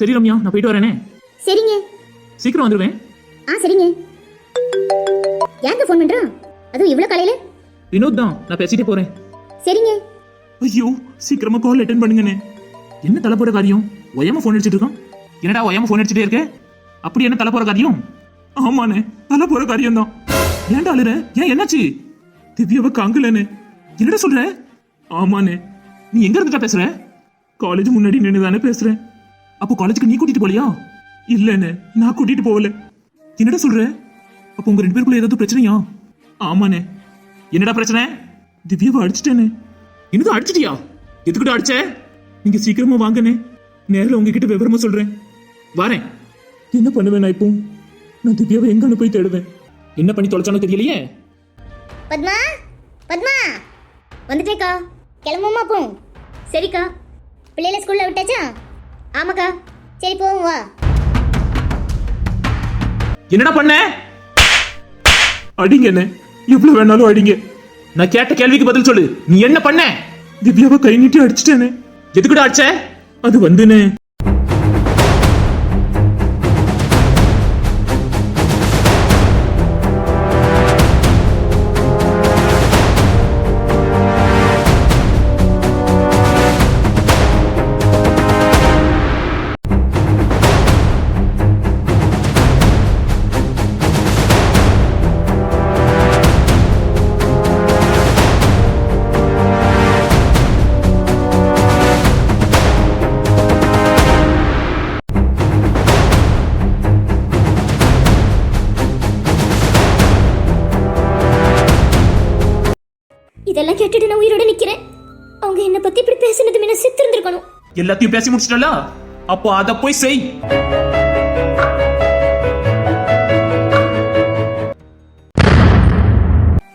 சரி ரம்யா நான் போயிட்டு வரேனே. சரிங்க. சீக்கிரம் வந்துடுவேன் ஆ சரிங்க. யாருக்கு ஃபோன் பண்றான் அதுவும் இவ்வளோ காலையில? வினோத் தான் நான் பேசிட்டே போறேன். சரிங்க. ஐயோ சீக்கிரமா கால் அட்டன் பண்ணுங்கண்ணே. என்ன தலை போற காரியம்? ஒயமா ஃபோன் அடிச்சிட்டு இருக்கான். என்னடா ஒயமா ஃபோன் அடிச்சிட்டே இருக்க? அப்படி என்ன தலை போற காரியம்? ஆமாண்ணே தலை போற காரியம் தான். ஏன்டா அழுற? ஏன் என்னாச்சு? திவ்யாவை காங்கலன்னு என்னடா சொல்ற? ஆமாண்ணே. நீ எங்க இருந்துட்டா பேசுற? காலேஜ் முன்னாடி நின்று தானே பேசுறேன். அப்போ காலேஜுக்கு நீ கூட்டிட்டு போலியா இல்லைண்ணே நான் கூட்டிட்டு போகல. என்னடா சொல்ற? அப்போ உங்க ரெண்டு பேருக்குள்ள ஏதாவது பிரச்சனையா? ஆமாண்ணே. என்னடா பிரச்சனை? திவ்யாவை அடிச்சிட்டேனே என்னது அடிச்சிட்டியா? எதுக்கிட்ட அடிச்ச? நீங்க சீக்கிரமா வாங்கண்ணே. நேரில் உங்ககிட்ட விவரமா சொல்றேன். வரேன். என்ன பண்ணுவேன் நான் இப்போ? நான் திவ்யாவை எங்கன்னு போய் தேடுவேன். என்ன பண்ணி தொலைச்சானோ தெரியலையே. பத்மா? பத்மா? வந்துட்டேக்கா. கிளம்புமா போ சரிக்கா. பிள்ளைகளை ஸ்கூல்ல விட்டாச்சா? ஆமாக்கா. சரி போவோம் வா. என்னடா பண்ண? அடிங்க என்ன? எவ்வளவு வேணாலும் அடிங்க. நான் கேட்ட கேள்விக்கு பதில் சொல்லு. நீ என்ன பண்ண? திவ்யாவை கை நீட்டி அடிச்சிட்டேனே. எதுக்குடா அடிச்ச? அது வந்துனே. எல்லாத்தையும் பேசி முடிச்சிட்டல? அப்போ அத போய் செய்.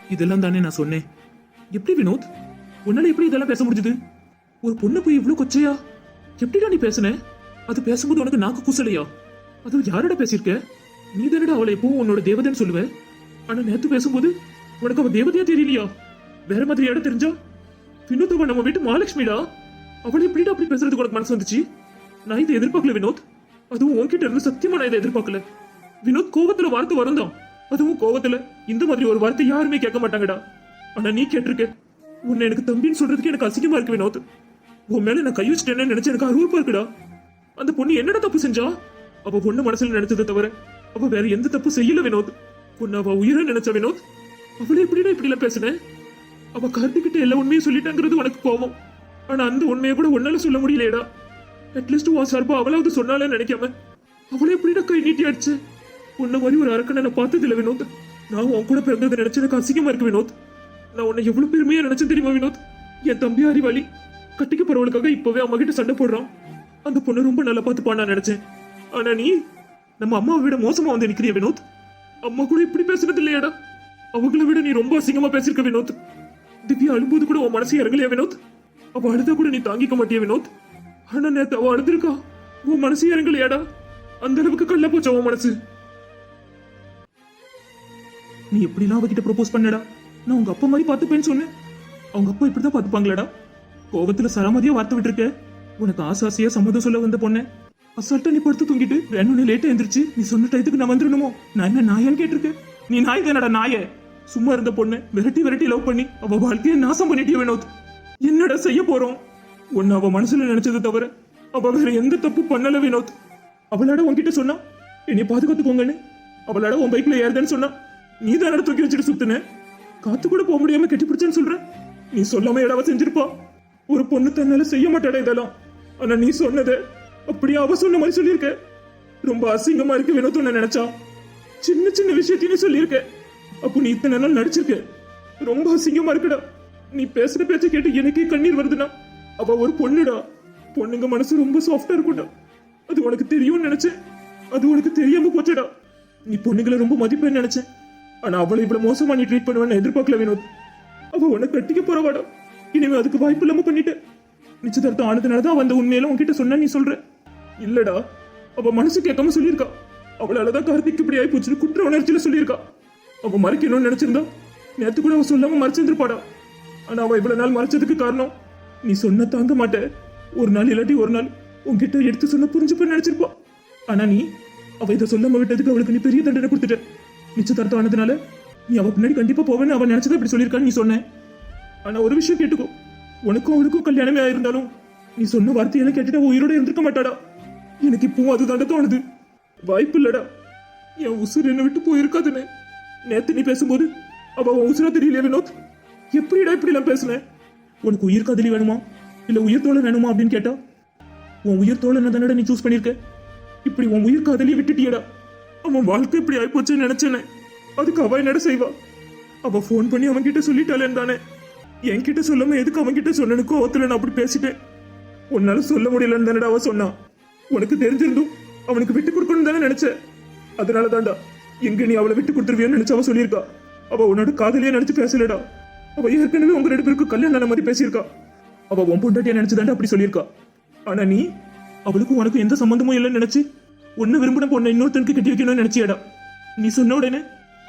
இதெல்லாம் தானே நான் சொன்னேன். எப்படி வினோத்? உன்னால எப்படி இதெல்லாம் பேச முடிஞ்சது? ஒரு பொண்ணு போய் இவ்வளவு கொச்சையா? எப்படிடா நீ பேசுன? அது பேசும்போது உனக்கு நாக்கு கூசலையா? அது யாரோட பேசியிருக்க? நீ தானடா அவளை எப்பவும் உன்னோட தேவதைன்னு சொல்லுவ? ஆனா நேத்து பேசும்போது உனக்கு அவ தேவதையா தெரியலையா? வேற மாதிரி இடம் தெரிஞ்சா? வினோத் நம்ம வீட்டு மகாலட்சுமிடா? அவளை எப்படிடா அப்படி பேசுறதுக்கு உனக்கு மனசு வந்துச்சு? நான் இதை எதிர்பார்க்கல வினோத். அதுவும் உன்கிட்ட இருந்து சத்தியமா நான் இதை எதிர்பார்க்கல. வினோத் கோவத்துல வார்த்தை வருந்தான். அதுவும் கோவத்துல இந்த மாதிரி ஒரு வார்த்தை யாருமே கேட்க மாட்டாங்கடா. ஆனா நீ கேட்டிருக்க. உன்னை எனக்கு தம்பின்னு சொல்றதுக்கு எனக்கு அசிங்கமா இருக்கு வினோத். உன் மேல நான் கை வச்சுட்டேன்னு நினைச்சு எனக்கு அருவப்பா இருக்குடா. அந்த பொண்ணு என்னடா தப்பு செஞ்சா? அவ பொண்ணு மனசுல நினைச்சதை தவிர அவ வேற எந்த தப்பு செய்யல வினோத். பொண்ணு அவ உயிரை நினைச்ச வினோத். அவளை எப்படிடா இப்படி எல்லாம் பேசுனேன் அவ கருத்துக்கிட்ட எல்லா உண்மையும் சொல்லிட்டாங்கிறது உனக்கு கோவம் ஆனா அந்த உண்மையை கூட உன்னால சொல்ல முடியலையேடா. அட்லீஸ்ட் உன் சார்பா அவளாவது சொன்னாலே நினைக்காம. அவளை எப்படிடா கை நீட்டி அடிச்சு? உன்ன மாதிரி ஒரு அரக்கனை நான் பார்த்தது வினோத். நான் உன் கூட பிறந்ததை நினைச்சு எனக்கு அசிங்கமா இருக்கு வினோத். நான் உன்னை எவ்வளவு பெருமையா நினைச்சேன் தெரியுமா வினோத்? என் தம்பி அறிவாளி. கட்டிக்க போறவளுக்காக இப்பவே அம்மா கிட்ட சண்டை போடுறான். அந்த பொண்ணு ரொம்ப நல்லா பார்த்துப்பா நான் நினைச்சேன். ஆனா நீ நம்ம அம்மாவை விட மோசமா வந்து நிக்கிறிய வினோத்? அம்மா கூட இப்படி பேசுனது இல்லையாடா அவங்கள விட நீ ரொம்ப அசிங்கமா பேசியிருக்க வினோத். திவ்யா அழும்போது கூட உன் மனசு இறங்கலையா வினோத்? அவ அழுத கூட நீ தாங்கிக்க மாட்டியா வினோத்? ஆனா நேத்து அவ அழுதுருக்கா. உன் மனசு இறங்கலையாடா. அந்த அளவுக்கு கல்ல போச்சா உன் மனசு? நீ எப்படிலாம் அவகிட்ட ப்ரொபோஸ் பண்ணடா? நான் உங்க அப்பா மாதிரி பார்த்துப்பேன்னு சொன்னேன். அவங்க அப்பா இப்படிதான் பார்த்துப்பாங்களாடா? கோபத்துல சராமதியா வார்த்தை விட்டுருக்க. உனக்கு ஆசை சம்மதம் சொல்ல வந்த பொண்ணு. அசால்ட்டா நீ படுத்து தூங்கிட்டு ரெண்டு லேட்டா எந்திரிச்சு நீ சொன்ன டயத்துக்கு நான் வந்துடணுமோ? நான் என்ன நாயான்னு கேட்டிருக்கேன் நீ நாய் தானடா நாயே? சும்மா இருந்த பொண்ணு விரட்டி விரட்டி லவ் பண்ணி அவ வாழ்க்கையை நாசம் பண்ணிட்டே வினோத்? என்னடா செய்ய போறோம்? உன்னை அவ மனசுல நினைச்சது தவிர அவ வேற எந்த தப்பு பண்ணல வினோத். அவளாட உன்கிட்ட சொன்னா என்னை பாதுகாத்துக்கோங்கன்னு. அவளாட உன் பைக்ல ஏறுதேன்னு சொன்னா நீ தான் தூக்கி வச்சுட்டு சுத்துன. காத்து கூட போக முடியாம கெட்டி பிடிச்சேன்னு சொல்ற. நீ சொல்லாம எடாவ செஞ்சிருப்பா. ஒரு பொண்ணு தன்னால செய்ய மாட்டாடா இதெல்லாம். ஆனா நீ சொன்னது அப்படியே அவ சொன்ன மாதிரி சொல்லியிருக்க. ரொம்ப அசிங்கமா இருக்கு வினோத் உன்னை நினைச்சா. சின்ன சின்ன விஷயத்தையும் சொல்லியிருக்க. அப்போ நீ இத்தனை நாள் நடிச்சிருக்க. ரொம்ப அசிங்கமா இருக்குடா. நீ பேசுற பேச்ச கேட்டு எனக்கே கண்ணீர் வருதுடா. அவ ஒரு பொண்ணுடா. பொண்ணுங்க மனசு ரொம்ப சாஃப்டா இருக்கும்டா. அது உனக்கு தெரியும்னு நினைச்சேன். அது உனக்கு தெரியாம போச்சடா. நீ பொண்ணுங்களை ரொம்ப மதிப்பேன்னு நினைச்சேன். ஆனா அவளை இவ்வளவு மோசமா நீ ட்ரீட் பண்ணுவேன்னு எதிர்பார்க்கல வினோத். அவ உன்னை கட்டிக்க போறவாடா. இனிமே அதுக்கு வாய்ப்பு இல்லாம பண்ணிட்ட நிச்சயதார்த்தம் ஆனதுனாலதான் வந்த அந்த உண்மையில உன்கிட்ட சொன்ன நீ சொல்ற. இல்லடா. அவ மனசு கேட்காம சொல்லியிருக்கா. அவளாலதான் கார்த்திக் இப்படி ஆயி போச்சுன்னு குற்ற உணர்ச்சியில சொல்லியிருக்கா. அவ மறைக்கணும்னு நினைச்சிருந்தா நேத்து கூட அவ சொல்லாம மறைச்சிருந்துருப்பாடா. ஆனா அவ இவ்வளவு நாள் மறைச்சதுக்கு காரணம் நீ சொன்ன தாங்க மாட்ட. ஒரு நாள் இல்லாட்டி ஒரு நாள் உன்கிட்ட எடுத்து சொன்ன புரிஞ்சுப்ப நினைச்சிருப்பா. ஆனா நீ அவ இதை சொல்லாம விட்டதுக்கு அவளுக்கு நீ பெரிய தண்டனை கொடுத்துட்ட. நிச்சயதார்த்தம் ஆனதுனால நீ அவ பின்னாடி கண்டிப்பா போவேன்னு அவன் நினைச்சதை இப்படி சொல்லியிருக்கான்னு நீ சொன்ன. ஆனா ஒரு விஷயம் கேட்டுக்கோ. உனக்கும் அவளுக்கும் கல்யாணமே ஆயிருந்தாலும் நீ சொன்ன வார்த்தையெல்லாம் கேட்டுட்டு உயிரோட இருந்திருக்க மாட்டாடா. எனக்கு இப்பவும் அதுதாண்டா தோணுது. வாய்ப்பு இல்லடா. என் உசுர் என்னை விட்டு போயிருக்காதுன்னு. நேத்து நீ பேசும்போது அவ உசுரா தெரியலையே வினோத் எப்படிடா இப்படி எல்லாம் பேசுனேன் உனக்கு உயிர் காதலி வேணுமா? இல்ல உயிர் தோழன் வேணுமா அப்படின்னு கேட்டா? உன் உயிர் தோழனை தானடா நீ சூஸ் பண்ணிருக்க? இப்படி உன் உயிர் காதலியை விட்டுட்டியடா. அவன் வாழ்க்கை இப்படி ஆயிப்போச்சுன்னு நினைச்சேனே. அதுக்கு அவ என்னடா செய்வா? அவ ஃபோன் பண்ணி அவன் கிட்ட சொல்லிட்டாளேன்னு தானே. என்கிட்ட சொல்லாம எதுக்கு அவன் கிட்ட சொன்னனு கோவத்துல நான் அப்படி பேசிட்டேன். உன்னால சொல்ல முடியலன்னு தானடா அவ சொன்னான் உனக்கு தெரிஞ்சிருந்தும் அவனுக்கு விட்டு கொடுக்கணும் தானே நினைச்ச. அதனால தாண்டா எங்க நீ அவளை விட்டு கொடுத்துருவியான்னு நினைச்சு அவ சொல்லியிருக்கா. அவ உன்னோட காதலியா நினைச்சு பேசலடா. அவ ஏற்கனவே உங்க ரெண்டு பேருக்கு கல்யாணம் ஆன மாதிரி பேசியிருக்கா. அவ உன் பொண்டாட்டியா நினைச்சுதான்டா அப்படி சொல்லியிருக்கா. ஆனா நீ அவளுக்கும் உனக்கும் எந்த சம்மந்தமும் இல்லைன்னு நினைச்சு ஒன்னு விரும்பின பொண்ணை இன்னொருத்தனுக்கு கட்டி வைக்கணும்னு நினைச்சியடா. நீ சொன்ன உடனே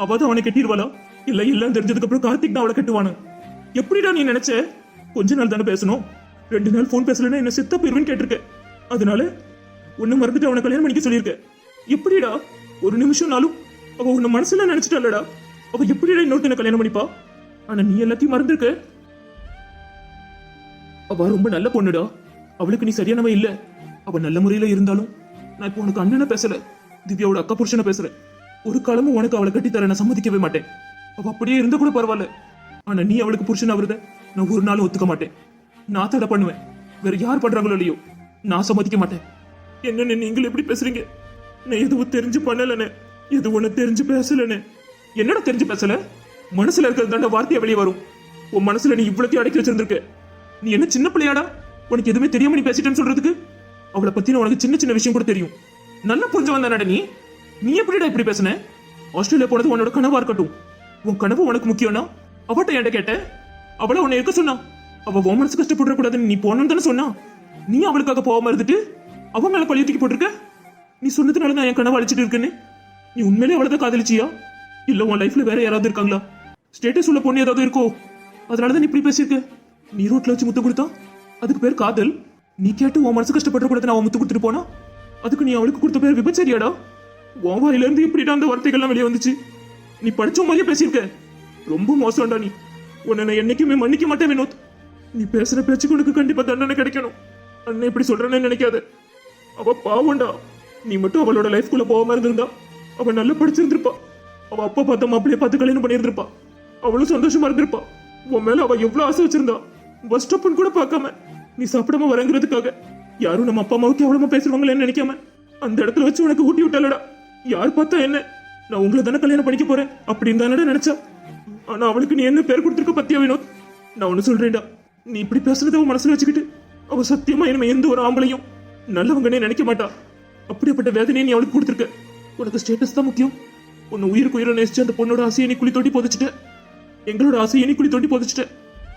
அவ தான் அவனை கட்டிடுவாளா? இல்ல எல்லாம் தெரிஞ்சதுக்கு அப்புறம் கார்த்திக் தான் அவளை கட்டுவானு? எப்படிடா நீ நினைச்ச? கொஞ்ச நாள் தானே பேசணும். ரெண்டு நாள் ஃபோன் பேசலன்னா என்ன செத்த போயிருவேன்னு கேட்டிருக்க அதனால உன்னை மறந்துட்டு அவனை கல்யாணம் பண்ணிக்க சொல்லியிருக்க எப்படிடா? ஒரு நிமிஷம்னாலும் அவ உன்னை மனசுல நினைச்சிட்டாளடா. அவ எப்படிடா இன்னொருத்தனை கல்யாணம் பண்ணிப்பா? ஆனா நீ எல்லாத்தையும் மறந்துருக்க? அவ ரொம்ப நல்ல பொண்ணுடா. அவளுக்கு நீ சரியானவ இல்ல. அவ நல்ல முறையில இருந்தாலும் நான் இப்போ உனக்கு அண்ணனை பேசல. திவ்யாவோட அக்கா புருஷனை பேசுறேன் ஒரு காலமும் உனக்கு அவளை கட்டி தர நான் சம்மதிக்கவே மாட்டேன். அவ அப்படியே இருந்தா கூட பரவாயில்ல. ஆனா நீ அவளுக்கு புருஷன் அவருத நான் ஒரு நாளும் ஒத்துக்க மாட்டேன். நான் தடை பண்ணுவேன். வேற யார் பண்றாங்களோ இல்லையோ நான் சம்மதிக்க மாட்டேன். என்னன்னு நீங்களும் எப்படி பேசுறீங்க? நான் எதுவும் தெரிஞ்சு பண்ணலன்னு எது ஒண்ணு தெரிஞ்சு பேசலன்னு என்னடா தெரிஞ்சு பேசல? மனசுல இருக்கிறது தாண்டா வார்த்தையா வெளியே வரும். உன் மனசுல நீ இவ்வளத்தையும் அடக்கி வச்சிருந்திருக்க. நீ என்ன சின்ன பிள்ளையாடா? உனக்கு எதுவுமே தெரியாம நீ பேசிட்டேன்னு சொல்றதுக்கு? அவளை பத்தின உனக்கு சின்ன சின்ன விஷயம் கூட தெரியும். நல்லா புரிஞ்சு வந்தானடா நீ? நீ எப்படிடா இப்படி பேசுன? ஆஸ்திரேலியா போனது உன்னோட கனவா இருக்கட்டும். உன் கனவு உனக்கு முக்கியம்னா அவட்ட என்கிட்ட கேட்ட? அவளை உன்னை இருக்க சொன்னா. அவ உன் மனசு கஷ்டப்பட கூடாதுன்னு நீ போனன்னு தானே சொன்னா. நீ அவளுக்காக போகாம இருந்துட்டு அவன் மேல பழைய தூக்கி போட்டிருக்க? நீ சொன்னதுனால நான் என் கனவு அழிச்சிட்டு இருக்கேன்னு? நீ உண்மையிலே அவளை தான் காதலிச்சியா? இல்ல உன் லைஃப்ல வேற யாராவது இருக்காங்களா? ஸ்டேட்டஸ் உள்ள பொண்ணு ஏதாவது இருக்கோ? அதனால தான் நீ இப்படி பேசியிருக்க. நீ ரோட்ல வச்சு முத்து கொடுத்தா? அதுக்கு பேர் காதல். நீ கேட்டு உன் மனசு கஷ்டப்பட்டு கூடாது நான் முத்து கொடுத்துட்டு போனா? அதுக்கு நீ அவளுக்கு கொடுத்த பேர் விபச்சரியாடா? உன் வாயில இருந்து இப்படிடா அந்த வார்த்தைகள்லாம் வெளியே வந்துச்சு. நீ படிச்ச மாதிரியே பேசியிருக்க. ரொம்ப மோசம்டா நீ. உன்னை நான் என்னைக்குமே மன்னிக்க மாட்டேன் வினோத். நீ பேசுற பேச்சுக்கு உனக்கு கண்டிப்பா தண்டனை கிடைக்கணும். அண்ணன் இப்படி சொல்றேன்னு நினைக்காத. அவ பாவம்டா. நீ மட்டும் அவளோட லைஃப்குள்ள போகாம இருந்திருந்தா அவ நல்லா படிச்சிருந்திருப்பா. அவ அப்பா பார்த்த மாப்பிள்ளைய பார்த்து கல்யாணம் பண்ணியிருந்திருப்பா. அவளும் சந்தோஷமா இருந்திருப்பா. உன் மேல அவ எவ்வளவு ஆசை வச்சிருந்தா பஸ் ஸ்டாப்னு கூட பார்க்காம நீ சாப்பிடாம வரங்கிறதுக்காக யாரும் நம்ம அப்பா அம்மாவுக்கு எவ்வளவு பேசுவாங்களேன்னு நினைக்காம அந்த இடத்துல வச்சு உனக்கு ஊட்டி விட்டாலடா யார் பார்த்தா என்ன? நான் உங்களை தானே கல்யாணம் பண்ணிக்க போறேன் அப்படின்னு தானடா நினைச்சா. ஆனா அவளுக்கு நீ என்ன பேர் கொடுத்துருக்க பத்தியா வினோத்? நான் ஒண்ணு சொல்றேன்டா. நீ இப்படி பேசுறத அவன் மனசுல வச்சுக்கிட்டு அவ சத்தியமா இனிமே எந்த ஒரு ஆம்பளையும் நல்லவங்கன்னே நினைக்க மாட்டா. அப்படிப்பட்ட வேதனையை நீ அவளுக்கு கொடுத்துருக்க. உனக்கு ஸ்டேட்டஸ் தான் முக்கியம். உன்னை உயிருக்கு உயிரை நேசிச்சு அந்த பொண்ணோட ஆசையை நீ குழி தோண்டி புதைச்சிட்ட. எங்களோட ஆசையை நீ குழி தோண்டி புதைச்சிட்ட.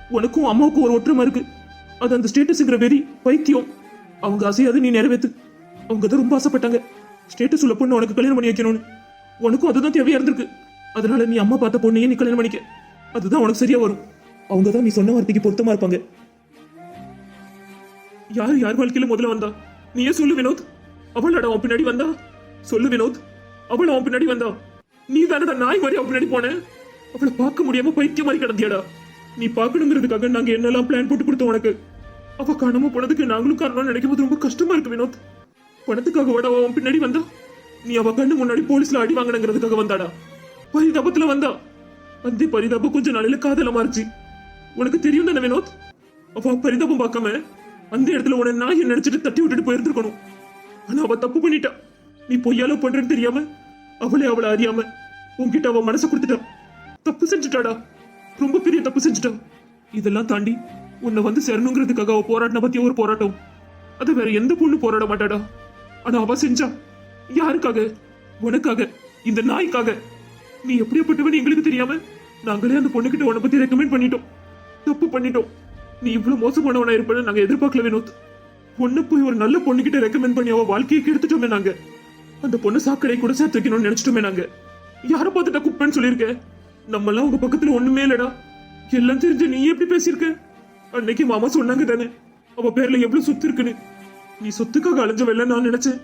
உனக்கும் அம்மாவுக்கும் ஒரு ஒற்றுமை இருக்கு. அது அந்த ஸ்டேட்டஸ்ங்கிற வெறி பைத்தியம் அவங்க ஆசையை அதை நீ நிறைவேற்று அவங்க தான் ரொம்ப ஆசைப்பட்டாங்க. ஸ்டேட்டஸ் உள்ள பொண்ணு உனக்கு கல்யாணம் பண்ணி வைக்கணும்னு. உனக்கும் அதுதான் தேவையா இருந்திருக்கு. அதனால நீ அம்மா பார்த்த பொண்ணையே நீ கல்யாணம் பண்ணிக்க. அதுதான் உனக்கு சரியா வரும். அவங்க தான் நீ சொன்ன வார்த்தைக்கு பொருத்தமா இருப்பாங்க. யார் யார் வாழ்க்கையில முதல்ல வந்தா? நீயே சொல்லு வினோத். அவளடா அவன் பின்னாடி வந்தா? சொல்லு வினோத். அவள் அவன் பின்னாடி வந்தா? நீ தானடா நாய் மாதிரி அவன் பின்னாடி போன? அவளை பார்க்க முடியாம பைத்தியம் மாதிரி கிடந்தியாடா. நீ பார்க்கணுங்கிறதுக்காக நாங்க என்னெல்லாம் பிளான் போட்டு கொடுத்தோம் உனக்கு? அவ காணாம போனதுக்கு நாங்களும் காரணம் நினைக்கும் போது ரொம்ப கஷ்டமா இருக்கு வினோத். பணத்துக்காக விட அவன் பின்னாடி வந்தா? நீ அவ கண்ணு முன்னாடி போலீஸ்ல அடி வாங்கணுங்கிறதுக்காக வந்தாடா. பரிதாபத்துல வந்தா. அந்த பரிதாபம் கொஞ்ச நாளையில காதல மாறுச்சு. உனக்கு தெரியும் தானே வினோத்? அவ பரிதாபம் பார்க்காம அந்த இடத்துல உன்னை நாயை நினைச்சிட்டு தட்டி விட்டுட்டு போயிருந்துருக்கணும். ஆனா அவ தப்பு பண்ணிட்டா. நீ பொய்யால பண்றேன்னு தெரியாம அவளே அவளை அறியாம உன்கிட்ட அவ மனசை கொடுத்துட்டா. தப்பு செஞ்சுட்டாடா. ரொம்ப பெரிய தப்பு செஞ்சுட்டா இதெல்லாம் தாண்டி உன்னை வந்து சேரணுங்கிறதுக்காக அவ போராட்டின பத்திய ஒரு போராட்டம்? அது வேற எந்த பொண்ணு போராட மாட்டாடா? ஆனா அவ செஞ்சா யாருக்காக? உனக்காக இந்த நாய்க்காக. நீ எப்படியாப்பட்டவன் எங்களுக்கு தெரியாம நாங்களே அந்த பொண்ணுகிட்ட உன்னை பத்தி ரெக்கமெண்ட் பண்ணிட்டோம். தப்பு பண்ணிட்டோம். நீ இவ்வளவு மோசமானவனா இருப்பேன்னு நாங்க எதிர்பார்க்கல வினோத். பொண்ணு போய் ஒரு நல்ல பொண்ணுகிட்ட ரெக்கமெண்ட் பண்ணி அவ வாழ்க்கையை கெடுத்துட்டோமே நாங்க. அந்த பொண்ணு சாக்கடை கூட சேர்த்து வைக்கணும்னு நினைச்சிட்டோமே நாங்க. யாரை பார்த்துட்டா குப்பேன்னு சொல்லியிருக்கேன் நம்மலாம் உங்க பக்கத்துல ஒண்ணுமே இல்லடா. எல்லாம் தெரிஞ்சு நீ எப்படி பேசியிருக்க? அன்னைக்கு மாமா சொன்னாங்க தானே அவ பேர்ல எவ்வளவு சொத்து இருக்குன்னு. நீ சொத்துக்காக அலைஞ்சவல்ல நான் நினைச்சேன்.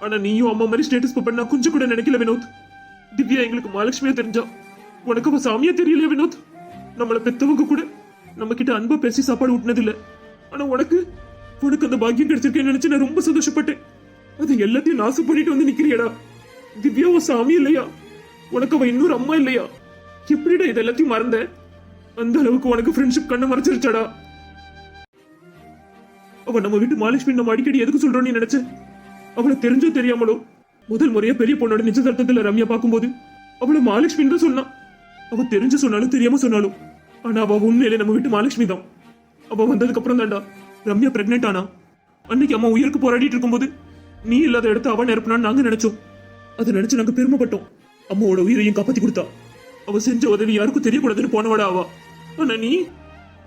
ஆனா நீயும் அம்மா மாதிரி ஸ்டேட்டஸ் பண்ண நான் கொஞ்சம் கூட நினைக்கல வினோத். திவ்யா எங்களுக்கு மகாலட்சுமியா தெரிஞ்சா. உனக்கு அவ சாமியா தெரியல வினோத்? நம்மள பெத்தவங்க கூட நம்ம கிட்ட அன்பா பேசி சாப்பாடு ஊட்டினது இல்ல ஆனா உனக்கு உனக்கு அந்த பாக்கியம் கிடைச்சிருக்கேன்னு நினைச்சு நான் ரொம்ப சந்தோஷப்பட்டேன். அது எல்லாத்தையும் நாசம் பண்ணிட்டு வந்து நிக்கிறியடா. திவ்யா உன் சாமி இல்லையா? உனக்கு அவ இன்னொரு அம்மா இல்லையா? எப்படிடா இது எல்லாத்தையும் மறந்த? அந்த அளவுக்கு உனக்கு ஃப்ரெண்ட்ஷிப் கண்ணை மறைச்சிருச்சாடா? அவ நம்ம வீட்டு மகாலட்சுமி நம்ம அடிக்கடி எதுக்கு சொல்றோன்னு நினைச்சேன் அவளை தெரிஞ்சோ தெரியாமலோ? முதல் முறையா பெரிய பொண்ணோட நிச்சயதார்த்தத்துல ரம்யா பார்க்கும்போது அவளை மகாலட்சுமின்னு தான் சொன்னான். அவ தெரிஞ்சு சொன்னாலும் தெரியாம சொன்னாலும். ஆனா அவ உண்மையிலே நம்ம வீட்டு மாலட்சுமி தான். அவ வந்ததுக்கு அப்புறம் தாண்டா ரம்யா பிரெக்னென்ட் ஆனா. அன்னைக்கு அம்மா உயிருக்கு போராடிட்டு இருக்கும்போது நீ இல்லாத இடத்த அவன் நிரப்பினான்னு நாங்க நினைச்சோம். அதை நினைச்சு நாங்க பெருமைப்பட்டோம். அம்மாவோட உயிரையும் காப்பாத்தி கொடுத்தா. அவ செஞ்ச உதவி யாருக்கும் தெரியக்கூடாதுன்னு போனவடா அவ. ஆனா நீ?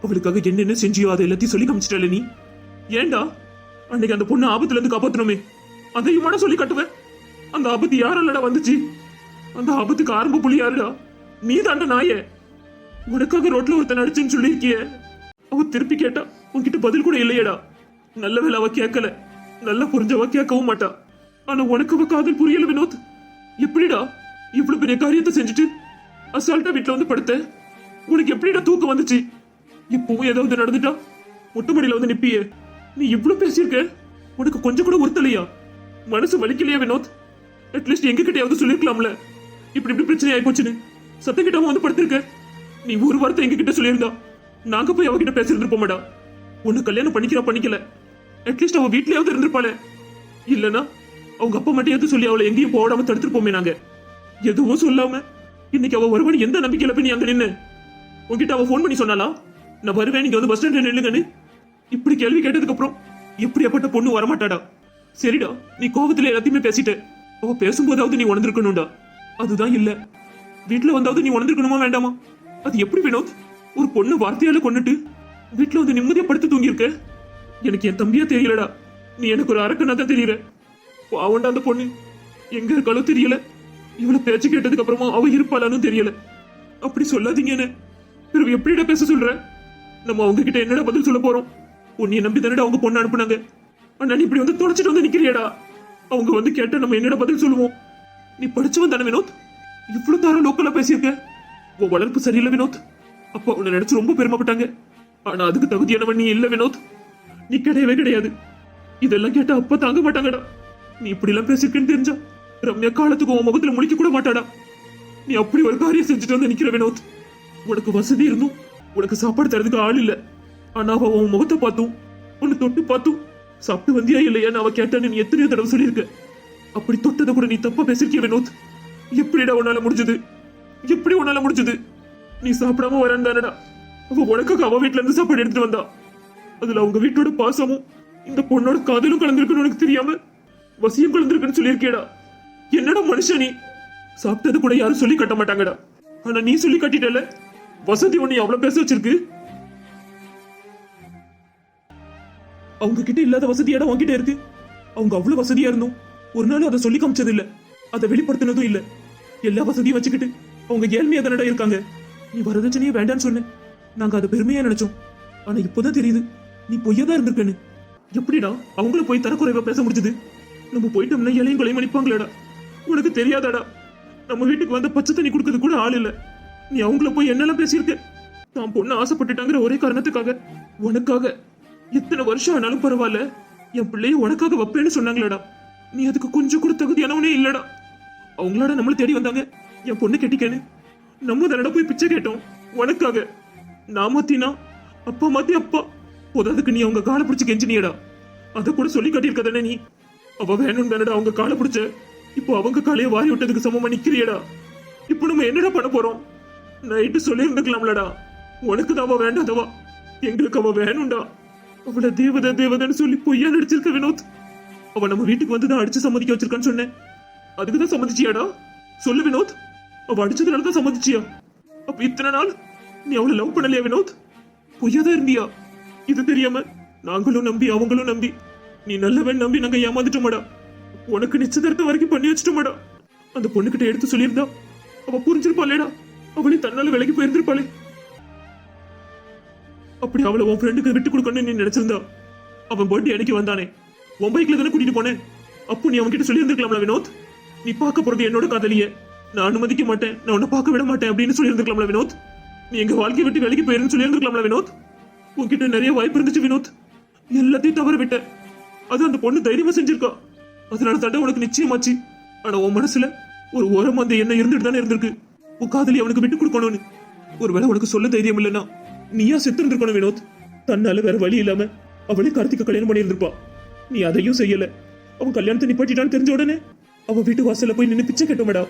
அவளுக்காக என்னென்ன செஞ்சியோ அதை எல்லாத்தையும் சொல்லி காமிச்சிட்டல நீ. ஏன்டா அன்னைக்கு அந்த பொண்ணு ஆபத்துல இருந்து காப்பாத்தணுமே. அதையுமாடா சொல்லி கட்டுவேன் அந்த ஆபத்து யாராலடா வந்துச்சு? அந்த ஆபத்துக்கு ஆரம்ப புள்ளி யாருடா? நீ தாண்ட நாயே. உனக்காக ரோட்ல ஒருத்தன் அடிச்சுன்னு சொல்லியிருக்கியே. அவ திருப்பி கேட்டா உன்கிட்ட பதில் கூட இல்லையேடா. நல்ல வேலை அவ கேட்கல நல்லா புரிஞ்சவ கேட்கவும் மாட்டா. ஆனா உனக்கு அவ காதல் புரியல வினோத். எப்படிடா? இவ்வளவு பெரிய காரியத்தை செஞ்சுட்டு அசால்ட்டா வீட்டுல வந்து படுத்த உனக்கு எப்படிடா தூக்கம் வந்துச்சு? இப்பவும் ஏதாவது நடந்துட்டா? மொட்டை வந்து நிப்பியே. நீ இவ்வளவு பேசியிருக்க? உனக்கு கொஞ்சம் கூட உறுத்தலையா? மனசு வலிக்கலையா வினோத்? அட்லீஸ்ட் எங்க கிட்டயாவது சொல்லிருக்கலாம்ல. இப்படி இப்படி பிரச்சனை ஆயி போச்சுன்னு. சத்தம் கிட்ட வந்து படுத்திருக்க? நீ ஒரு வார்த்தை எங்க கிட்ட சொல்லியிருந்தா. நாங்க போய் அவகிட்ட பேசிருந்துருப்போமடா உன்னை கல்யாணம் பண்ணிக்கிறா பண்ணிக்கல. அட்லீஸ்ட் அவ வீட்லயாவது இருந்திருப்பாளே. இல்லனா அவங்க அப்பா மட்டும் எதுவும் சொல்லி அவளை எங்கேயும் போடாம தடுத்துருப்போமே நாங்க. எதுவும் சொல்லாம இன்னைக்கு அவ வருவான்னு எந்த நம்பிக்கையில போய் நீ அங்க நின்னு? உன்கிட்ட அவ ஃபோன் பண்ணி சொன்னாலா நான் வருவேன் நீங்க வந்து பஸ் ஸ்டாண்ட்ல நில்லுங்கன்னு. இப்படி கேள்வி கேட்டதுக்கு அப்புறம் எப்படியாப்பட்ட பொண்ணு வரமாட்டாடா? சரிடா நீ கோபத்துல எல்லாத்தையுமே பேசிட்ட. அவ பேசும்போதாவது நீ உணர்ந்திருக்கணும்டா. அதுதான் இல்ல. வீட்டுல வந்தாவது நீ உணர்ந்திருக்கணுமா வேண்டாமா? அது எப்படி வினோத்? ஒரு பொண்ணு வார்த்தையால கொண்டுட்டு வீட்டுல வந்து நிம்மதியா படுத்து தூங்கியிருக்க? எனக்கு என் தம்பியா தெரியலடா. நீ எனக்கு ஒரு அரக்கனா தான் தெரியல பாவண்டா அந்த பொண்ணு. எங்க இருக்காலும் தெரியல. இவ்வளவு பேச்சு கேட்டதுக்கு அப்புறமா அவ இருப்பாளான்னு தெரியல. அப்படி சொல்லாதீங்கன்னு பிறகு எப்படிடா பேச சொல்ற? நம்ம அவங்க கிட்ட என்னடா பதில் சொல்ல போறோம்? உன்னைய நம்பி தானடா அவங்க பொண்ணு அனுப்புனாங்க. ஆனா நீ இப்படி வந்து தொலைச்சிட்டு வந்து நிக்கிறியடா. அவங்க வந்து கேட்ட நம்ம என்னடா பதில் சொல்லுவோம்? நீ படிச்சவன் தானே வினோத்? இவ்வளவு தாரம் லோக்கலா பேசியிருக்க. உன் வளர்ப்பு சரியில்லை வினோத். அப்பா உன்னை நினைச்சு ரொம்ப பெருமைப்பட்டாங்க. ஆனா அதுக்கு தகுதியானவன் நீ இல்ல வினோத். நீ கிடையவே கிடையாது. இதெல்லாம் கேட்டா அப்பா தாங்க மாட்டாங்கடா. நீ இப்படி எல்லாம் பேசியிருக்கேன்னு தெரிஞ்சா. ரம்யா காலத்துக்கு உன் முகத்துல முழிக்க கூட மாட்டாடா. நீ அப்படி ஒரு காரியம் செஞ்சுட்டு வந்து நிக்கிற வினோத். உனக்கு வசதி இருந்தும் உனக்கு சாப்பாடு தரதுக்கு ஆள் இல்ல. ஆனா அவ உன் முகத்தை பார்த்தும் உன்னை தொட்டு பார்த்தும் சாப்பிட்டு வந்தியா இல்லையான்னு அவ கேட்டான்னு நீ எத்தனையோ தடவை சொல்லியிருக்க. அப்படி தொட்டதை கூட நீ தப்பா பேசிருக்கிய வினோத்? எப்படிடா உன்னால முடிஞ்சது? எப்படி உன்னால முடிஞ்சது? நீ சாப்பிடாம வரான் தானடா. அவ உனக்காக அவ வீட்டுல இருந்து சாப்பாடு எடுத்துட்டு வந்தா. அதுல அவங்க வீட்டோட பாசமும் இந்த பொண்ணோட காதலும் கலந்துருக்குன்னு உனக்கு தெரியாம வசியம் கலந்துருக்குன்னு சொல்லியிருக்கேடா. என்னடா மனுஷன்? நீ சாப்பிட்டது கூட யாரும் சொல்லி கட்ட மாட்டாங்கடா. ஆனா நீ சொல்லி கட்டிட்டல? வசதி உன்னை அவ்வளவு பேச வச்சிருக்கு? அவங்க கிட்ட இல்லாத வசதியாடா உன்கிட்ட இருக்கு. அவங்க அவ்வளவு வசதியா இருந்தும் ஒரு நாள் அதை சொல்லி காமிச்சது இல்ல அதை வெளிப்படுத்தினதும் இல்ல. எல்லா வசதியும் வச்சுக்கிட்டு அவங்க ஏழ்மையா தானடா இருக்காங்க. நீ வரதட்சணையே வேண்டான்னு சொன்ன. நாங்க அதை பெருமையா நினைச்சோம். ஆனா இப்போதான் தெரியுது. நீ பொய்யா தான் இருந்திருக்கன்னு. எப்படிடா அவங்கள போய் தரக்குறைவா பேச முடிஞ்சது? நம்ம போயிட்டோம்னா இலையும் கொலையும் மன்னிப்பாங்களேடா உனக்கு தெரியாதாடா. நம்ம வீட்டுக்கு வந்து பச்சை தண்ணி கொடுக்கறது கூட ஆள் இல்ல. நீ அவங்கள போய் என்னெல்லாம் பேசியிருக்க? தான் பொண்ணு ஆசைப்பட்டுட்டாங்கிற ஒரே காரணத்துக்காக. உனக்காக. எத்தனை வருஷம் ஆனாலும் பரவாயில்ல. என் பிள்ளைய உனக்காக வைப்பேன்னு சொன்னாங்களேடா. நீ அதுக்கு கொஞ்சம் கூட தகுதியானவனே இல்லடா. அவங்களோட நம்மள தேடி வந்தாங்க. என் பொண்ணு கெட்டிக்கன்னு. நம்ம தன்னட போய் பிச்சை கேட்டோம். உனக்காக. நான் மாத்தினா அப்பா மாத்தி அப்பா. போதாதுக்கு நீ அவங்க காலை பிடிச்சி கெஞ்சினியடா. அதை கூட சொல்லி காட்டியிருக்க தானே நீ. அவ வேணும் தானடா அவங்க காலை பிடிச்ச. இப்போ அவங்க காலைய வாரி விட்டதுக்கு சமமா நிக்கிறியடா இப்போ நம்ம என்னடா பண்ண போறோம்? நைட்டு சொல்லியிருந்துக்கலாம்லடா உனக்கு தான் அவ வேண்டாதவா எங்களுக்கு அவ வேணும்டா. அவளை தேவதை தேவதைன்னு சொல்லி பொய்யா நடிச்சிருக்க வினோத். அவ நம்ம வீட்டுக்கு வந்து தான் அடிச்சு சம்மதிக்க வச்சிருக்கான்னு சொன்னேன். அதுக்கு தான் சம்மதிச்சியாடா? சொல்லு வினோத். அவ அடிச்சதுனால தான் சம்மதிச்சியா? அப்ப இத்தனை நாள் நீ அவளை லவ் பண்ணலையா வினோத்? பொய்யா தான் இருந்தியா? இது தெரியாம நாங்களும் நம்பி அவங்களும் நம்பி. நீ நல்லவன் நம்பி நாங்க ஏமாந்துட்டோமாடா. உனக்கு நிச்சயதார்த்தம் வரைக்கும் பண்ணி வச்சுட்டோமாடா அந்த பொண்ணுகிட்ட எடுத்து சொல்லியிருந்தா அவ புரிஞ்சிருப்பாளேடா. அவளே தன்னால விலைக்கு போயிருந்திருப்பாளே. அப்படி அவளை உன் ஃப்ரெண்டுக்கு விட்டு கொடுக்கணும்னு நீ நினைச்சிருந்தா அவன் பர்த்டே அன்னைக்கு வந்தானே. உன் பைக்ல தானே கூட்டிட்டு போனேன். அப்போ நீ அவன் கிட்ட சொல்லியிருந்திருக்கலாம்ல வினோத்? நீ பார்க்க போறது என்னோட காதலியே. நான் அனுமதிக்க மாட்டேன். நான் உன்னை பார்க்க விட மாட்டேன் அப்படின்னு சொல்லியிருந்திருக்கலாம்ல வினோத்? நீ எங்க வாழ்க்கையை விட்டு வேலைக்கு போயிருன்னு சொல்லி வினோத்? உன்கிட்ட நிறைய வாய்ப்பு இருந்துச்சு வினோத். எல்லாத்தையும் தவற விட்ட அது அந்த பொண்ணு தைரியமா செஞ்சிருக்கா. அதனால தண்டை உனக்கு நிச்சயமாச்சு. ஆனா உன் மனசுல ஒரு ஓரம் அந்த எண்ணம் இருந்துட்டு தானே இருந்திருக்கு. உன் காதலி அவனுக்கு விட்டு கொடுக்கணும்னு. ஒருவேளை உனக்கு சொல்ல தைரியம் இல்லைன்னா நீயா செத்து இருந்திருக்கணும் வினோத். தன்னால வேற வழி இல்லாம அவளே கார்த்திகை கல்யாணம் பண்ணியிருந்திருப்பா. நீ அதையும் செய்யல. அவன் கல்யாணத்தை நிப்பாட்டிட்டான்னு தெரிஞ்ச உடனே அவன் வீட்டு வாசல்ல போய் நின்று பிச்சை கட்டமடா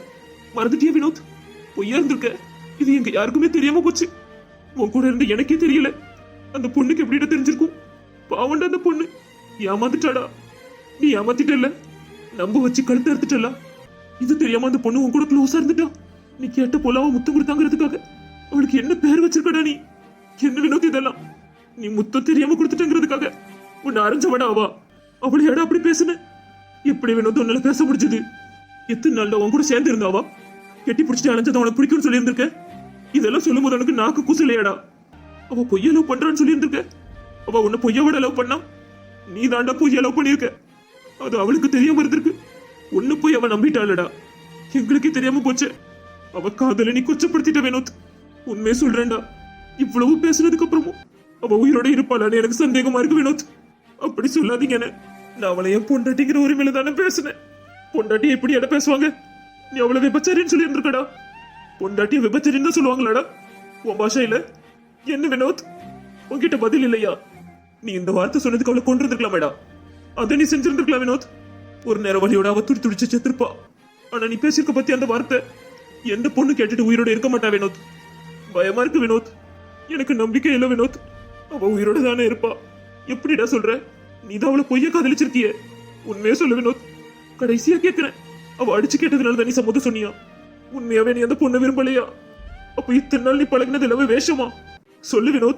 மறந்துட்டியா வினோத்? பொய்யா இருந்திருக்க. இது எங்க யாருக்குமே தெரியாம போச்சு. உன் கூட இருந்து எனக்கே தெரியல. அந்த பொண்ணுக்கு எப்படிடா தெரிஞ்சிருக்கும்? பாவண்டா அந்த பொண்ணு. ஏமாந்துட்டாடா. நீ ஏமாத்திட்டல்ல? நம்ப வச்சு கழுத்து எடுத்துட்டல இது தெரியாம அந்த பொண்ணு உன் கூட க்ளோஸா இருந்துட்டா நீ கேட்ட போல அவன் முத்தம் கொடுத்தாங்கிறதுக்காக அவளுக்கு என்ன பேர் வச்சிருக்கடா நீ? என்ன வினோத் இதெல்லாம்? நீ முத்தம் தெரியாம கொடுத்துட்டங்கிறதுக்காக உன்னை அரைஞ்சவடா அவா? அவளை ஏடா அப்படி பேசுன? எப்படி வினோத் உன்னால பேச முடிஞ்சது? எத்தனை நாள்ல உன் கூட சேர்ந்து இருந்தாவா? கெட்டி பிடிச்சிட்டு அலைஞ்சது உனக்கு பிடிக்கும்னு சொல்லியிருந்திருக்க? இதெல்லாம் சொல்லும்போது உனக்கு நாக்கு கூசலையாடா? அவ பொய்ய லவ் பண்றான்னு சொல்லியிருந்திருக்க? அவ உன்னை பொய்யோட லவ் பண்ணா? நீ தாண்டா பொய்ய லவ் பண்ணியிருக்க? அது அவளுக்கு தெரியாம இருந்திருக்கு. ஒண்ணு போய் அவன் நம்பிட்டாளடா. எங்களுக்கே தெரியாம போச்சு. அவ காதல நீ கொச்சப்படுத்திட்ட வினோத். உண்மையை சொல்றேன்டா. இவ்வளவு பேசுனதுக்கு அப்புறமும் அவ உயிரோட இருப்பாளான்னு எனக்கு சந்தேகமா இருக்கு வினோத். அப்படி சொல்லாதீங்கன்னு நான் அவளை என் பொண்டாட்டிங்கிற உரிமையில தானே பேசினேன். பொண்டாட்டி எப்படி இட பேசுவாங்க? நீ அவளை விபச்சாரின்னு சொல்லி இருந்திருக்கடா பொண்டாட்டிய விபச்சாரின்னு தான் சொல்லுவாங்களாடா. உன் பாஷையில. என்ன வினோத்? உன்கிட்ட பதில் இல்லையா? நீ இந்த வார்த்தை சொன்னதுக்கு அவளை கொண்டு இருந்திருக்கலாமேடா அதை நீ செஞ்சிருந்திருக்கலாம் வினோத். ஒரு நேரம் வழியோட அவ துடி துடிச்சு செத்துருப்பா. ஆனா நீ பேசியிருக்க பத்தி அந்த வார்த்தை எந்த பொண்ணு கேட்டுட்டு உயிரோட இருக்க மாட்டா வினோத்? பயமா இருக்கு வினோத். எனக்கு நம்பிக்கை இல்லை வினோத். அவ உயிரோட தானே இருப்பா. எப்படிடா சொல்ற? நீ தான் அவளை பொய்ய காதலிச்சிருக்கிய. உண்மையா சொல்லு வினோத். கடைசியா கேட்கிறேன் அவ அடிச்சு கேட்டதுனால தான் நீ சம்மதம் சொன்னியா? உண்மையாவே நீ அந்த பொண்ணை விரும்பலையா? அப்ப இத்தனை நாள் நீ பழகினது எல்லாமே வேஷமா? சொல்லு வினோத்.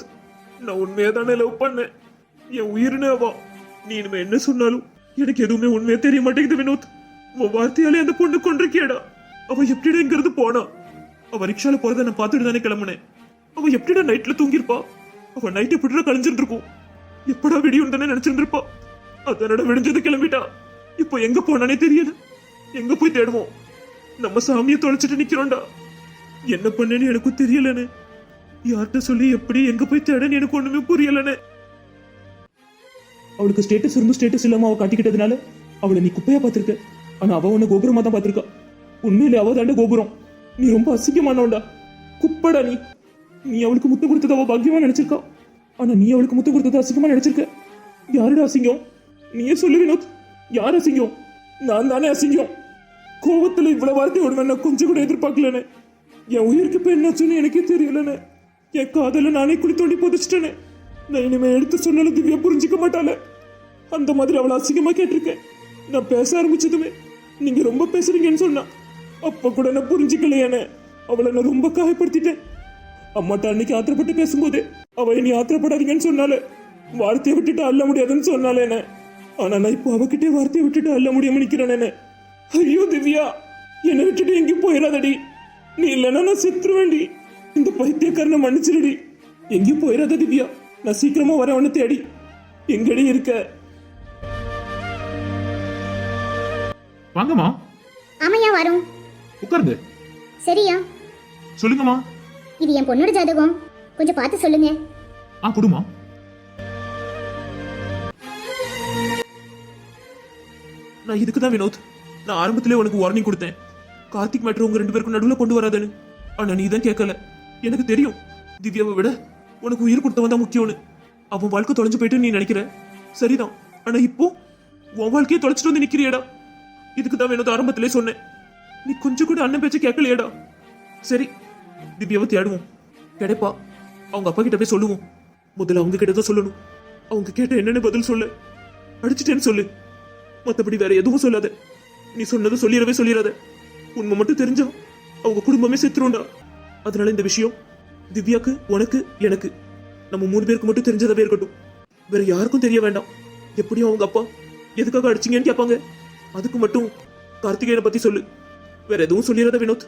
நான் உண்மையா தானே லவ் பண்ணேன். என் உயிர்னு அவா. நீ இனிமே என்ன சொன்னாலும் எனக்கு எதுவுமே உண்மையா தெரிய மாட்டேங்குது வினோத். உன் வார்த்தையாலே அந்த பொண்ணு கொண்டிருக்கியாடா அவ எப்படிடா இங்கிருந்து போனா? அவ ரிக்ஷால போறத நான் பார்த்துட்டு தானே கிளம்புனேன். அவ எப்படிடா நைட்ல தூங்கியிருப்பா? அவ நைட் எப்படிடா கழிஞ்சிட்டு இருக்கும் எப்படா விடியும் தானே நினைச்சிருந்திருப்பா? அதனோட விடிஞ்சது கிளம்பிட்டா. இப்போ எங்க போனானே தெரியல. எங்க போய் தேடுவோம்? நம்ம சாமியை தொலைச்சிட்டு நிக்கிறோம்டா. என்ன பண்ணேன்னு எனக்கும் தெரியலன்னு. யார்கிட்ட சொல்லி எப்படி எங்க போய் தேடன்னு எனக்கு ஒண்ணுமே புரியலன்னு. அவளுக்கு ஸ்டேட்டஸ் இருந்து ஸ்டேட்டஸ் இல்லாம அவ காட்டிக்கிட்டதுனால அவளை நீ குப்பையா பார்த்திருக்க. ஆனா அவ உன்னை கோபுரமா தான் பார்த்திருக்கா. உண்மையிலே அவ தாண்ட கோபுரம். நீ ரொம்ப அசிங்கமானவன்டா. குப்படா நீ. நீ அவளுக்கு முத்தம் கொடுத்தது அவ பாக்கியமா நினைச்சிருக்கா. ஆனா நீ அவளுக்கு முத்தம் கொடுத்தது அசிங்கமா நினைச்சிருக்க. யாருடா அசிங்கம்? நீயே சொல்லு வினோத். யார் அசிங்கம்? நான் தானே அசிங்கம். கோபத்துல இவ்வளவு வார்த்தை விடுவேன். நான் கொஞ்சம் கூட எதிர்பார்க்கலன்னு என் உயிருக்கு இப்ப என்னாச்சுன்னு எனக்கே தெரியலன்னு என் காதல நானே குளி தோண்டி புதைச்சிட்டேனே. நான் இனிமே எடுத்து சொன்னாலும் திவ்யா புரிஞ்சுக்க மாட்டாள. அந்த மாதிரி அவளை அசிங்கமா கேட்டிருக்கேன் நான் பேச ஆரம்பிச்சதுமே நீங்க ரொம்ப பேசுறீங்கன்னு சொன்னா. அப்ப கூட நான் புரிஞ்சுக்கலையானே அவளை நான் ரொம்ப காயப்படுத்திட்டேன். அம்மாட்ட அன்னைக்கு ஆத்திரப்பட்டு பேசும்போது அவ நீ ஆத்திரப்படாதீங்கன்னு சொன்னாலே வார்த்தையை விட்டுட்டு அள்ள முடியாதுன்னு சொன்னாலேனே ஆனா நான் இப்போ அவகிட்டே வார்த்தையை விட்டுட்டு அள்ள முடியாம நிக்கிறேனே ஐயோ திவ்யா என்னை விட்டுட்டு எங்கேயும் போயிடாதடி நீ இல்லைன்னா நான் செத்துருவேண்டி இந்த பைத்தியக்காரனை மன்னிச்சிருடி. எங்கேயும் போயிடாத திவ்யா. நான் சீக்கிரமா வரேன் உன்னை தேடி எங்கடி இருக்க? வாங்கம்மா. ஆமையா வரும். உட்காருங்க. சரியா? சொல்லுங்கம்மா. இது என் பொண்ணோட ஜாதகம். கொஞ்சம் பார்த்து சொல்லுங்க. ஆ கொடுமா நான் இதுக்கு தான் வினோத். நான் ஆரம்பத்திலே உனக்கு வார்னிங் கொடுத்தேன். கார்த்திக் மேட்ரு உங்க ரெண்டு பேருக்கும் நடுவில் கொண்டு வராதேன்னு. ஆனா நீ தான் கேட்கல. எனக்கு தெரியும். திவ்யாவை விட உனக்கு உயிர் கொடுத்தவன் தான் முக்கியம்னு. அவன் வாழ்க்கை தொலைஞ்சு போயிட்டு நீ நினைக்கிற? சரிதான். ஆனா இப்போ உன் வாழ்க்கையை தொலைச்சிட்டு வந்து நிக்கிறியடா. இதுக்கு தான் வேணும் ஆரம்பத்திலே சொன்னேன். நீ கொஞ்சம் கூட அண்ணன் பேச்ச கேட்கலையடா. சரி திவ்யாவை தேடுவோம். கிடைப்பா அவங்க அப்பா கிட்ட போய் சொல்லுவோம். முதல்ல அவங்க கிட்ட தான் சொல்லணும். அவங்க கேட்ட என்னென்ன பதில் சொல்லு. அடிச்சிட்டேன்னு சொல்லு. மற்றபடி வேற எதுவும் சொல்லாத. நீ சொன்னதை சொல்லிடவே சொல்லிடாத. உண்மை மட்டும் தெரிஞ்சா அவங்க குடும்பமே செத்துருண்டா அதனால இந்த விஷயம் திவ்யாக்கு உனக்கு எனக்கு. நம்ம மூணு பேருக்கு மட்டும் தெரிஞ்சதாவே இருக்கட்டும் வேற யாருக்கும் தெரிய வேண்டாம். எப்படியும் அவங்க அப்பா எதுக்காக அடிச்சீங்கன்னு கேட்பாங்க. அதுக்கு மட்டும் கார்த்திகேயனை பத்தி சொல்லு. வேற எதுவும் சொல்லிடாத வினோத்.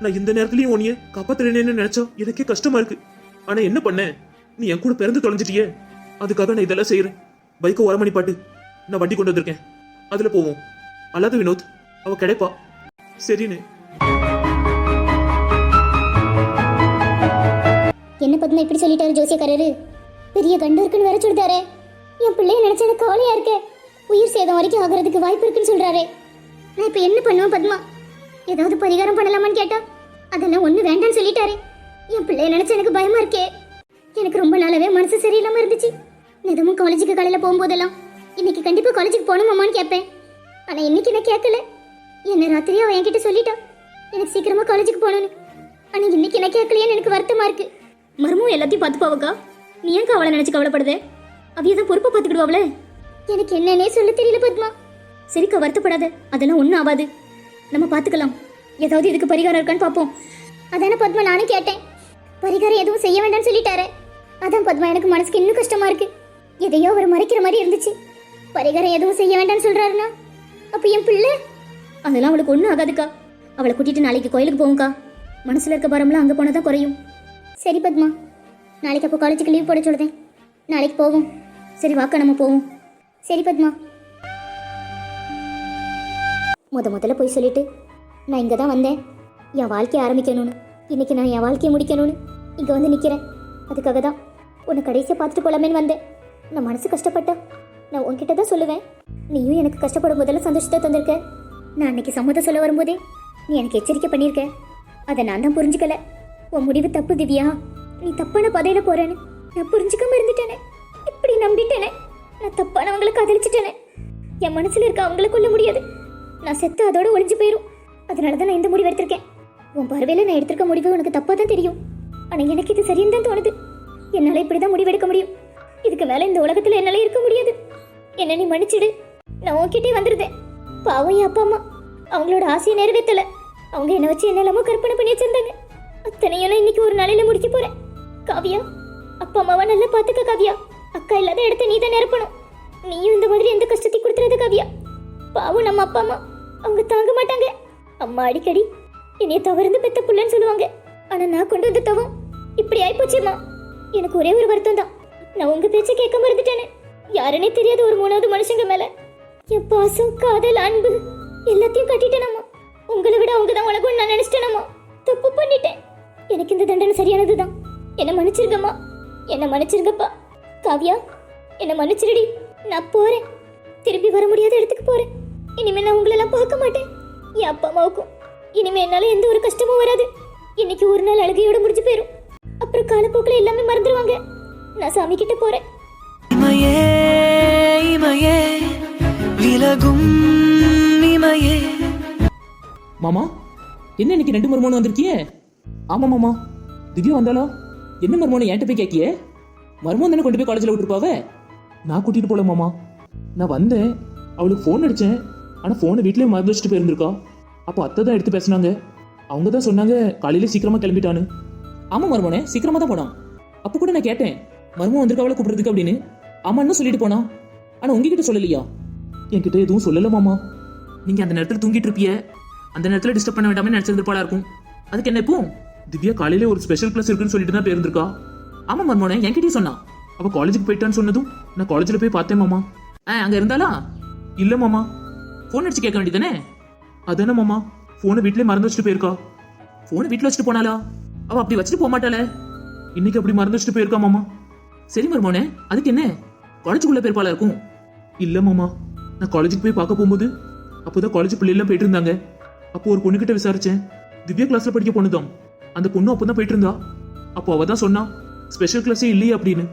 நான் இந்த நேரத்துலயும் உனிய காப்பாத்துறேன்னு நினைச்சா எனக்கே கஷ்டமா இருக்கு. ஆனா என்ன பண்ண? நீ என் கூட பிறந்து தொலைஞ்சிட்டியே. அதுக்காக நான் இதெல்லாம் செய்யறேன் பைக்கை ஓரமணி பாட்டு நான் வண்டி கொண்டு வந்திருக்கேன். அதுல போவோம். அல்லாத வினோத். அவ கிடைப்பா. சரின்னு பத்மா இப்படி சொல்லிட்டாரு ஜோசியக்காரரு. பெரிய கண்டு இருக்குன்னு வேற சொல்லிட்டாரே. என் பிள்ளைய நினைச்ச எனக்கு கவலையா இருக்கே. உயிர் சேதம் வரைக்கும் ஆகிறதுக்கு வாய்ப்பு இருக்குன்னு சொல்றாரு. நான் இப்ப என்ன பண்ணுவேன் பத்மா? ஏதாவது பரிகாரம் பண்ணலாமான்னு கேட்டா அதெல்லாம் ஒண்ணு வேண்டாம்னு சொல்லிட்டாரு. என் பிள்ளைய நினைச்ச எனக்கு பயமா இருக்கே. எனக்கு ரொம்ப நாளாவே மனசு சரியில்லாம இருந்துச்சு. நிதமும் காலேஜுக்கு காலையில போகும்போதெல்லாம் இன்னைக்கு கண்டிப்பா காலேஜுக்கு போகணுமாமான்னு கேட்பேன். ஆனா இன்னைக்கு நான் கேட்கல. என்ன ராத்திரி அவன் என்கிட்ட சொல்லிட்டா. எனக்கு சீக்கிரமா காலேஜுக்கு போகணும்னு. ஆனா இன்னைக்கு நான் கேட்கலையேன்னு எனக்கு வருத்தமா இருக்கு. மர்மம் எல்லாத்தையும் பார்த்து பாவக்கா நீ ஏன் அவளை நினைச்சு கவலைப்படுதே? அவிய தான் பொறுப்பை பார்த்துக்கிடுவாங்களே எனக்கு என்னன்னே சொல்ல தெரியல பத்மா. சரிக்கா வருத்தப்படாத. அதெல்லாம் ஒன்றும் ஆகாது. நம்ம பார்த்துக்கலாம். ஏதாவது இதுக்கு பரிகாரம் இருக்கான்னு பார்ப்போம். அதானே பத்மா நானும் கேட்டேன். பரிகாரம் எதுவும் செய்ய வேண்டாம்னு சொல்லிட்டாரு. அதான் பத்மா எனக்கு மனசுக்கு இன்னும் கஷ்டமா இருக்கு. எதையோ அவர் மறைக்கிற மாதிரி இருந்துச்சு. பரிகாரம் எதுவும் செய்ய வேண்டாம்னு சொல்றாருன்னா? அப்ப என் பிள்ளை? அதெல்லாம் அவளுக்கு ஒன்றும் ஆகாதுக்கா. அவளை கூட்டிட்டு நாளைக்கு கோயிலுக்கு போவோம்க்கா. மனசுல இருக்க பாரம்லாம் அங்கே போனால் தான் குறையும். சரி பத்மா நாளைக்கு அப்போ காலேஜுக்கு லீவ் போட சொல்லுதேன். நாளைக்கு போவோம். சரி வாக்கா நம்ம போவோம். சரி பத்மா. முத முதல்ல போய் சொல்லிட்டு நான் இங்கே தான் வந்தேன். என் வாழ்க்கையை ஆரம்பிக்கணும்னு. இன்னைக்கு நான் என் வாழ்க்கையை முடிக்கணும்னு இங்கே வந்து நிற்கிறேன் அதுக்காக தான் உன்னை கடைசியாக பார்த்துட்டு போகலாமேன்னு வந்தேன். நான் மனசு கஷ்டப்பட்டா நான் உன்கிட்ட தான் சொல்லுவேன். நீயும் எனக்கு கஷ்டப்படும் போதெல்லாம் சந்தோஷத்தை தந்திருக்க. நான் அன்னைக்கு சம்மதம் சொல்ல வரும்போதே நீ எனக்கு எச்சரிக்கை பண்ணியிருக்க. அதை நான் தான் புரிஞ்சுக்கலை. உன் முடிவு தப்பு திவ்யா. நீ தப்பான பதையில போறேன்னு நான் புரிஞ்சுக்காம இருந்துட்டேனே. இப்படி நம்பிட்டேனே. நான் தப்பானவங்களை காதலிச்சிட்டேனே. என் மனசுல இருக்க அவங்கள கொல்ல முடியாது. நான் செத்து அதோட ஒளிஞ்சு போயிரும். அதனால தான் நான் இந்த முடிவு எடுத்திருக்கேன். உன் பார்வையில நான் எடுத்திருக்க முடிவு உனக்கு தப்பா தான் தெரியும். ஆனா எனக்கு இது சரின்னு தான் தோணுது. என்னால இப்படிதான் முடிவெடுக்க முடியும். இதுக்கு மேல இந்த உலகத்துல என்னால இருக்க முடியாது. என்ன நீ மன்னிச்சிடு. நான் உன்கிட்டே வந்துருந்தேன். பாவம் என் அப்பா அம்மா. அவங்களோட ஆசையை நிறைவேற்றல அவங்க என்ன வச்சு என்னெல்லாமோ கற்பனை பண்ணி வச்சிருந்தாங்க. அத்தனையும் இன்னைக்கு ஒரு நாளையில முடிக்க போறேன். காவியா அப்பா அம்மாவை நல்லா பாத்துக்க காவியா. அக்கா இல்லாத இடத்த நீ தான் நிரப்பணும். நீயும் இந்த மாதிரி எந்த கஷ்டத்தையும் கொடுத்துறாத காவியா. பாவம் நம்ம அப்பா அம்மா. அவங்க தாங்க மாட்டாங்க. அம்மா அடிக்கடி என்னைய தவறுந்து பெத்த புள்ளன்னு சொல்லுவாங்க. ஆனா நான் கொண்டு வந்த தவம் இப்படி ஆயிப்போச்சேம்மா எனக்கு ஒரே ஒரு வருத்தம் தான் நான் உங்க பேச்ச கேட்க மறந்துட்டேனே. யாருன்னே தெரியாத ஒரு மூணாவது மனுஷங்க மேல. என் பாசம் காதல் அன்பு எல்லாத்தையும் கட்டிட்டேனம்மா. உங்களை விட அவங்க தான் உனக்கும் நான் நினைச்சிட்டேனம்மா. தப்பு பண்ணிட்டேன். எனக்கு இந்த தண்டனை சரியானதுதான். என்ன மன்னிச்சிருங்கம்மா. என்ன மன்னிச்சிருங்கப்பா. காவ்யா என்ன மன்னிச்சிருடி. நான் போறேன். திரும்பி வர முடியாத இடத்துக்கு போறேன். இனிமே நான் உங்களெல்லாம் பார்க்க மாட்டேன். என் அப்பா அம்மாவுக்கும். இனிமே என்னால எந்த ஒரு கஷ்டமும் வராது. இன்னைக்கு ஒரு நாள் அழுகையோட முடிஞ்சு போயிரும். அப்புறம் காலப்போக்கில் எல்லாமே மறந்துடுவாங்க நான் சாமி கிட்ட போறேன். இமையே இமையே விலகும் இமையே. மாமா என்ன இன்னைக்கு ரெண்டு மருமகனும் வந்திருக்கியே? ஆமா மாமா திவ்யா வந்தாலோ என்ன மர்மோனை என்கிட்ட போய் கேட்கியே? மர்மம் தானே கொண்டு போய் காலேஜில் விட்டுருப்பாவ? நான் கூட்டிட்டு போல மாமா. நான் வந்தேன். அவளுக்கு ஃபோன் அடித்தேன் ஆனால் ஃபோனை வீட்டிலே மறந்து வச்சுட்டு போயிருந்திருக்கா. அப்போ அத்தை தான் எடுத்து பேசுனாங்க. அவங்க தான் சொன்னாங்க காலையில சீக்கிரமா கிளம்பிட்டான்னு. ஆமா மருமனே சீக்கிரமா தான் போனான். அப்போ கூட நான் கேட்டேன் மர்மம் வந்திருக்காவளை கூப்பிடுறதுக்கு அப்படின்னு. ஆமான்னு சொல்லிட்டு போனா. ஆனா உங்ககிட்ட சொல்லலையா? என்கிட்ட எதுவும் சொல்லல மாமா. நீங்க அந்த நேரத்தில் தூங்கிட்டு இருப்பிய. அந்த நேரத்தில் டிஸ்டர்ப் பண்ண வேண்டாமே நினைச்சிருந்துருப்பாளா இருக்கும். அதுக்கு என்ன இப்போ? திவ்யா காலையில ஒரு ஸ்பெஷல் கிளாஸ் இருக்குன்னு சொல்லிட்டு தான் போயிருந்திருக்கா ஆமா மர்மோனே என்கிட்டயும் சொன்னா. அவ காலேஜுக்கு போயிட்டான்னு சொன்னதும் நான் காலேஜ்ல போய் பார்த்தேன் மாமா. ஆ அங்க இருந்தாளா? இல்ல மாமா. ஃபோன் அடிச்சு கேட்க வேண்டியதானே அதானே மாமா. ஃபோனை வீட்லயே மறந்து வச்சுட்டு போயிருக்கா. ஃபோனை வீட்ல வச்சுட்டு போனாளா? அவ அப்படி வச்சுட்டு போக மாட்டாளே. இன்னைக்கு அப்படி மறந்து வச்சுட்டு போயிருக்கா மாமா. சரி மர்மோனே அதுக்கு என்ன? காலேஜுக்குள்ள போயிருப்பாளா இருக்கும்? இல்ல மாமா. நான் காலேஜுக்கு போய் பார்க்க போகும்போது அப்போதான் காலேஜ் பிள்ளைலாம் போயிட்டு இருந்தாங்க. அப்போ ஒரு பொண்ணுகிட்ட விசாரிச்சேன். திவ்யா கிளாஸ்ல படிக்க பொண்ணுதான் அந்த பொண்ணு அப்பதான் போயிட்டு இருந்தா அப்போ அவ தான் சொன்னா ஸ்பெஷல் கிளாஸே இல்லையே அப்படின்னு.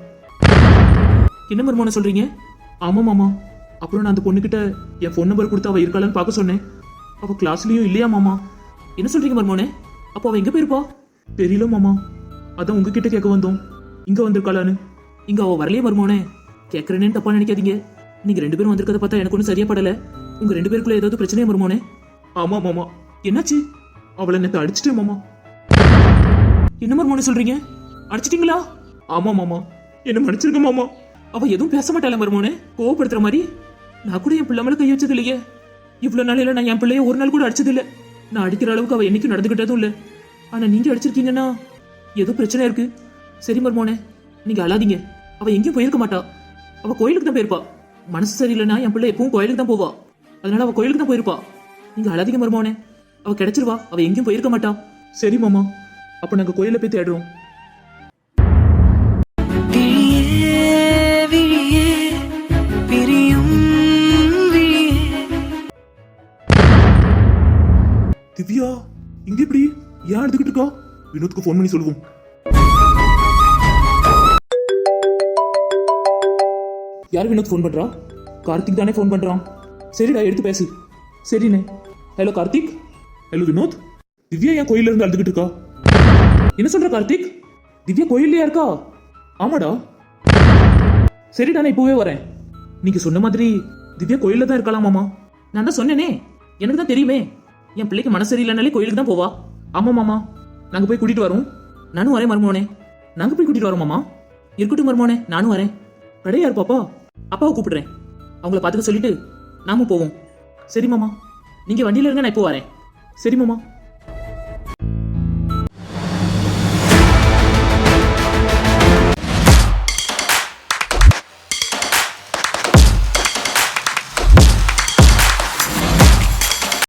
என்ன மருமான சொல்றீங்க? ஆமா மாமா. அப்புறம் நான் அந்த பொண்ணுக்கிட்ட என் ஃபோன் நம்பர் கொடுத்து அவ இருக்காளான்னு பார்க்க சொன்னேன். அவ கிளாஸ்லயும் இல்லையா மாமா? என்ன சொல்றீங்க மருமோனே அப்போ அவ எங்க போயிருப்பா? தெரியல மாமா. அதான் உங்ககிட்ட கேட்க வந்தோம். இங்க வந்திருக்காளான்னு. இங்க அவ வரலையே மருமோனே கேட்கறேன்னு தப்பா நினைக்காதீங்க. நீங்க ரெண்டு பேரும் வந்திருக்கதை பார்த்தா எனக்கு ஒன்றும் சரியா படல. உங்க ரெண்டு பேருக்குள்ள ஏதாவது பிரச்சனையா மருமோனே ஆமா மாமா. என்னாச்சு? அவளை நேற்று அடிச்சிட்டேன் மாமா. என்ன மருமோனே சொல்றீங்க? அடிச்சிட்டீங்களா? ஆமா மாமா. என்ன மன்னிச்சிருக்க மாமா. அவ எதுவும் பேச மாட்டாள மருமோனே. கோவப்படுத்துற மாதிரி. நான் கூட என் பிள்ளை மேல கை வச்சது இல்லையே. இவ்வளவு நாளையில நான் என் பிள்ளைய ஒரு நாள் கூட அடிச்சது இல்ல நான் அடிக்கிற அளவுக்கு அவ என்னைக்கும் நடந்துகிட்டதும் இல்ல. ஆனா நீங்க அடிச்சிருக்கீங்கன்னா ஏதோ பிரச்சனை இருக்கு. சரி மருமோனே. நீங்க அழாதீங்க. அவ எங்கேயும் போயிருக்க மாட்டா. அவ கோயிலுக்கு தான் போயிருப்பா. மனசு சரியில்லைன்னா என் பிள்ளை எப்பவும் கோயிலுக்கு தான் போவா. அதனால அவ கோயிலுக்கு தான் போயிருப்பா. நீங்க அழாதீங்க மருமோனே. அவ கிடைச்சிருவா. அவ எங்கேயும் போயிருக்க மாட்டா. சரி மாமா. அப்ப நாங்க கோயில போய் தேடுறோம். திவ்யா இங்க எப்படி? ஏன் எடுத்துக்கிட்டு இருக்கா? வினோத்க்கு ஃபோன் பண்ணி சொல்லுவோம். யார் வினோத் ஃபோன் பண்றா? கார்த்திக் தானே ஃபோன் பண்றான். சரிடா எடுத்து பேசு. சரிண்ணே. ஹலோ கார்த்திக்? ஹலோ வினோத் திவ்யா ஏன் கோயில்ல இருந்து அழுதுகிட்டு இருக்கா? என்ன சொல்ற கார்த்திக்? திவ்யா கோயில்லையா இருக்கா? ஆமாடா. சரிடா நான் இப்போவே வரேன். நீங்க சொன்ன மாதிரி திவ்யா கோயில்ல தான் இருக்கலாம் மாமா. நான் தான் சொன்னேனே. எனக்கு தான் தெரியுமே. என் பிள்ளைக்கு மனசு சரியில்லைனாலே கோயிலுக்கு தான் போவா. ஆமா மாமா. நாங்க போய் கூட்டிட்டு வரோம். நானும் வரேன் மருமோனே. நாங்க போய் கூட்டிட்டு வரோம் மாமா. இருக்கட்டும் மருமோனே. நானும் வரேன். கடையார் பாப்பா. அப்பாவை கூப்பிடுறேன். அவங்கள பார்த்துக்க சொல்லிட்டு நாமும் போவோம். சரி மாமா. நீங்க வண்டியில இருங்க நான் இப்போ வரேன். சரி மாமா.